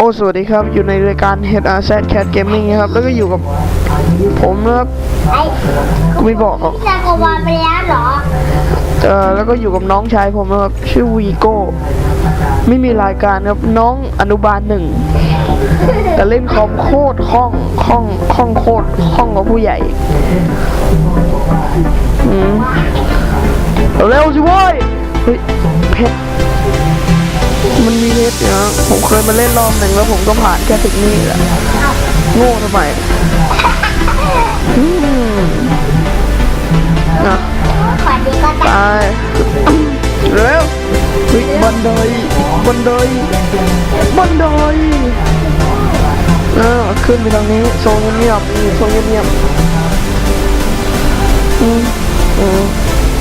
โอ้สวัสดีครับ อยู่ในรายการ Head R Z Cat Gaming นะครับ แล้วก็อยู่กับผมนะครับไอ้กูไม่บอกหรอกพี่จักรวาลไปแล้วเหรอเออแล้วก็อยู่กับน้องชายผมนะครับ ชื่อวีโก้ ไม่มีรายการครับ น้องอนุบาลหนึ่ง แต่เล่นคอมโคตรคล่องคล่องคล่องโคตรคล่องกว่าผู้ใหญ่อืมเร็วสิเว้ยเฮ้ยเพชร มันมีเพชรเนี่ยนะผมเคยมาเล่นรอบหนึ่งแล้วผมก็ผ่านแค่ถึงนี่แหละโง่ทำไมนะได้ตายเร็วเฮ้ยบันไดบันไดบันไดเออขึ้นไปทางนี้โซนเงียบๆโซนเงียบๆอืมอืม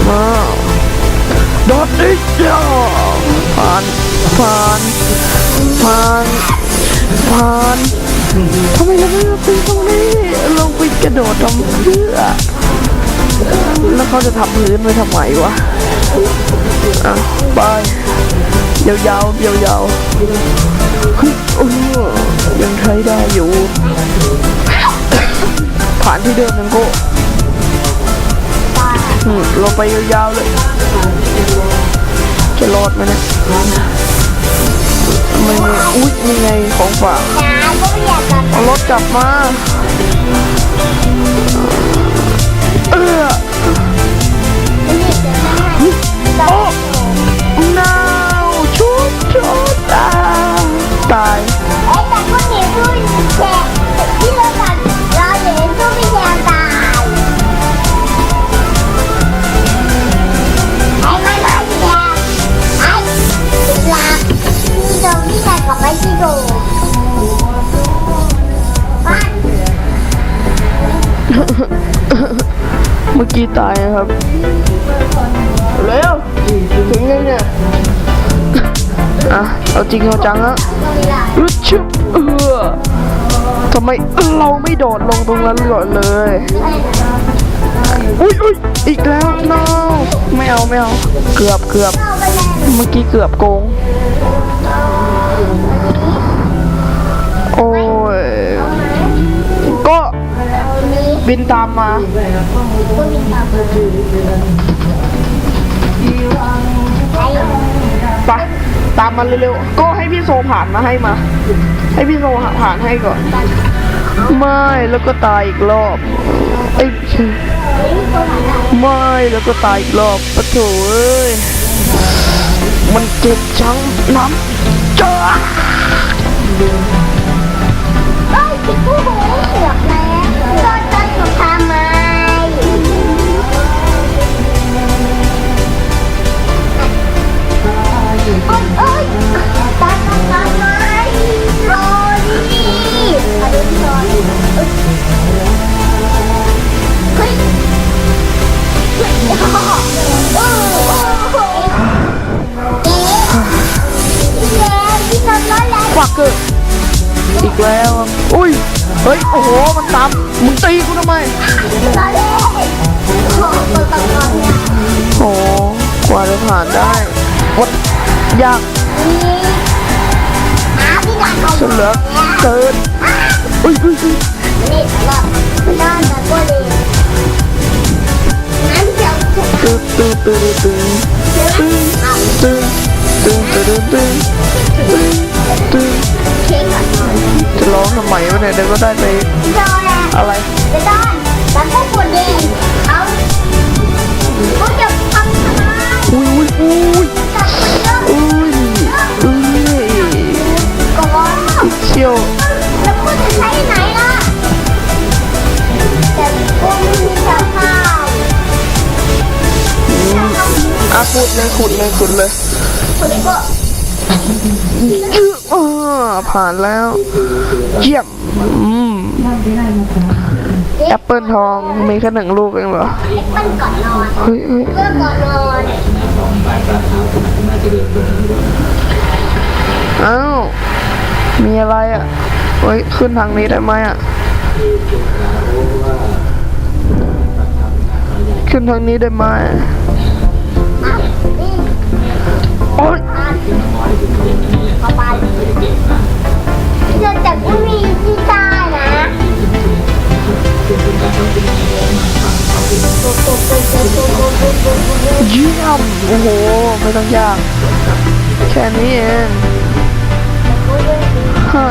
มาโดดดิจ้าผ่า ผ่านผ่านผ่านทำไมเราไม่มาปีนตรงนี้ลงไปกระโดดทำเพื่อแล้วเขาจะทำพื้นไว้ทำไมวะอะไปยาวๆยาวๆเฮ้ยโอ้ยังใช้ได้อยู่ ผ่านที่เดิมนังโก้ลงไปยาวๆเลยจะรอดไหมเนี่ย อุ๊ยนี่ไงของฝากยยก็ไม่อยากเอารถกลับมาเออโอ้ เมื่อกี้ตายนะครับ เร็ว ถึงยังเนี่ย อะ เอาจริงเอาจังอะลุดชุบเออทำไมเราไม่โดดลงตรงนั้นก่อนเลย อุ้ยอุ้ยอีกแล้ว no ไม่เอาไม่เอา เกือบเกือบ เมื่อกี้เกือบโกง บินตามมา ก็มีตามมาไปตามมาเร็วๆ ก็ให้พี่โซผ่านมาให้มา ให้พี่โซผ่านให้ก่อน ไม่แล้วก็ตายอีกรอบไอ้ไม่แล้วก็ตายอีกรอบปะโถเอ้ยมันเจ็บจังน้ำจ้าเอ้ยพี่กู แล้วอุ้ยเฮ้ยโอ้โหมันตามมึงตีกูทำไมโอ้โหกว่าจะผ่านได้วัดยากนี่อาพี่นเหลือเกินอุ้ยอุ้ยอุ้ยนี่สำหรับนอนแบบก็ดีน้ำเจียวถูกตื้อตื้อตื้อตื้อเอาตื้อตื้อตื้อตื้อ ตื้อเค้กก่อนจะร้องทำไมวะเนี่ยเดี๋ยวก็ได้ไปจอนแหละอะไรไปนอนแล้วก็ปวดดีเอาเขาจะทำทำไมอุ้ยอุ้ยอุ้ยจับมันเยอุ้ยอุ้ยก่อนเชียวแล้วคุณจะใช้ไหนล่ะแต่คุณมีเจ้าข้าวอะขุดเลยขุดเลยขุดเลยคุณก็ยืดอ่า ผ่านแล้ว เยี่ยม อืมแอปเปิลทองมีแค่หนึ่งลูกเองเหรอมันก่อนนอนเฮ้ยเฮ้ยเพื่อก่อนนอนอ้าว มีอะไรอะเฮ้ย ขึ้นทางนี้ได้ไหมอะ ขึ้นทางนี้ได้ไหมอ่ เกิดจากผู้มีที่ตานะยี่โอ้โห ไม่ต้องยาก แค่นี้เองฮะ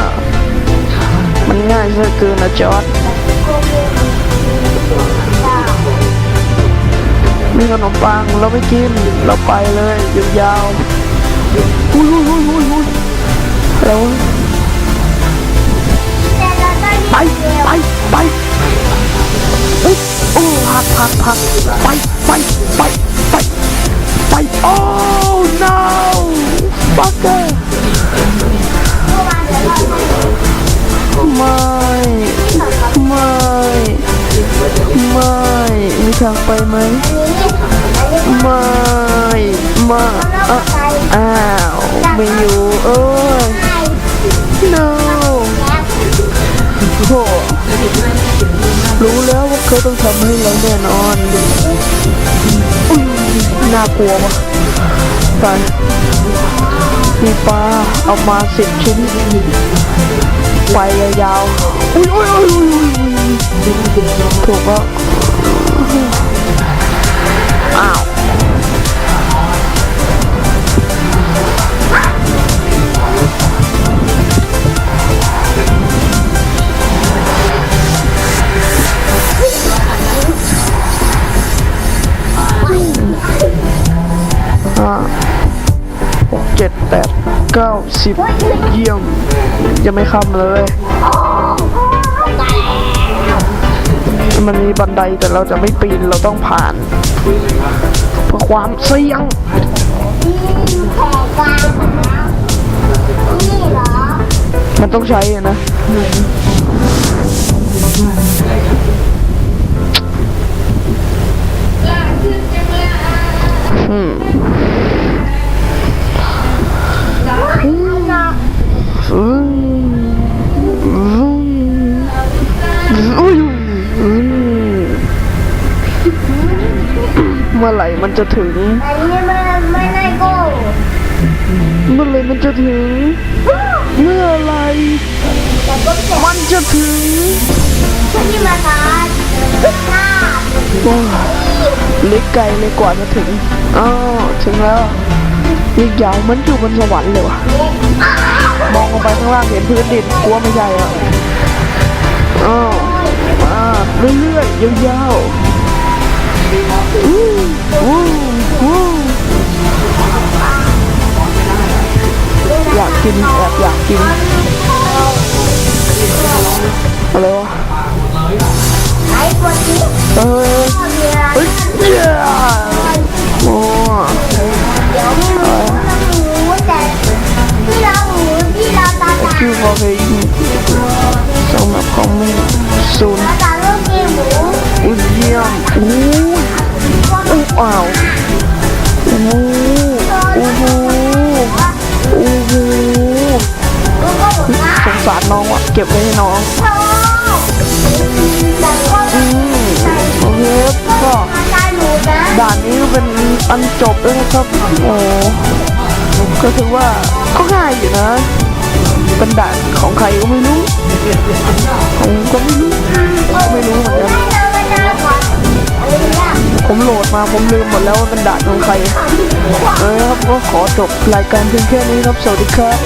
มันง่ายซะเกินนะจอร์ดมีขนมปังเราไปกิน เราไปเลยยาวๆอุ้ยอุ้ยอุ้ยอุ้ยแล้ว ไปไปไปเอ้ยโอ้พักพักพักไปไปไปไปไปโอ้ no fucker เกอวานเดี๋ยวเราทำไม่ไม่ไม่มีทางไปไหมไม่ไม่อะอ้าวไม่อยู่เอ้ย รู้แล้วว่าเขาต้องทำให้เราแน่นอนอื้อน่ากลัวว่ะไปมีปลาเอามาสิบชิ้นไปยาวๆอุ้ยอุ้ยอุ้ยอุ้ยอุ้ยถูกแล้วอ้าว ก้าสิบเยี่ยม ยังไม่ค่ำเลย มันมีบันไดแต่เราจะไม่ปีนเราต้องผ่าน เพื่อความเสี่ยงมันต้องใช้นะ ไหร่มันจะถึง อันนี้ไม่ไม่ได้โก้เมื่อไหร่มันจะถึง เมื่อไหร่แต่ก็เจ็บมันจะถึงที่มาทานข้าโอ้ยเล็กไกลเลยกว่าจะถึง อ้าวถึงแล้วยิ่งยาวเหมันอยู่บนสวรรค์เลยว่ะมองลงไปข้างล่างเห็นพื้นดินกลัวไม่ใช่อะอ้าวมาเรื่อยๆยาวๆ อู้ เก็บไว้ให้น้องโอืมโอเคก็ด่านนี้ก็เป็นอันจบแล้วนะครับโอ้ก็ถือว่าก็ง่ายอยู่นะเป็นด่านของใครก็ไม่รู้ผมก็ไม่รู้ไม่รู้เหมือนกันผมโหลดมาผมลืมหมดแล้วว่าเป็นด่านของใครเออครับก็ขอจบรายการเพียงแค่นี้ครับสวัสดีครับ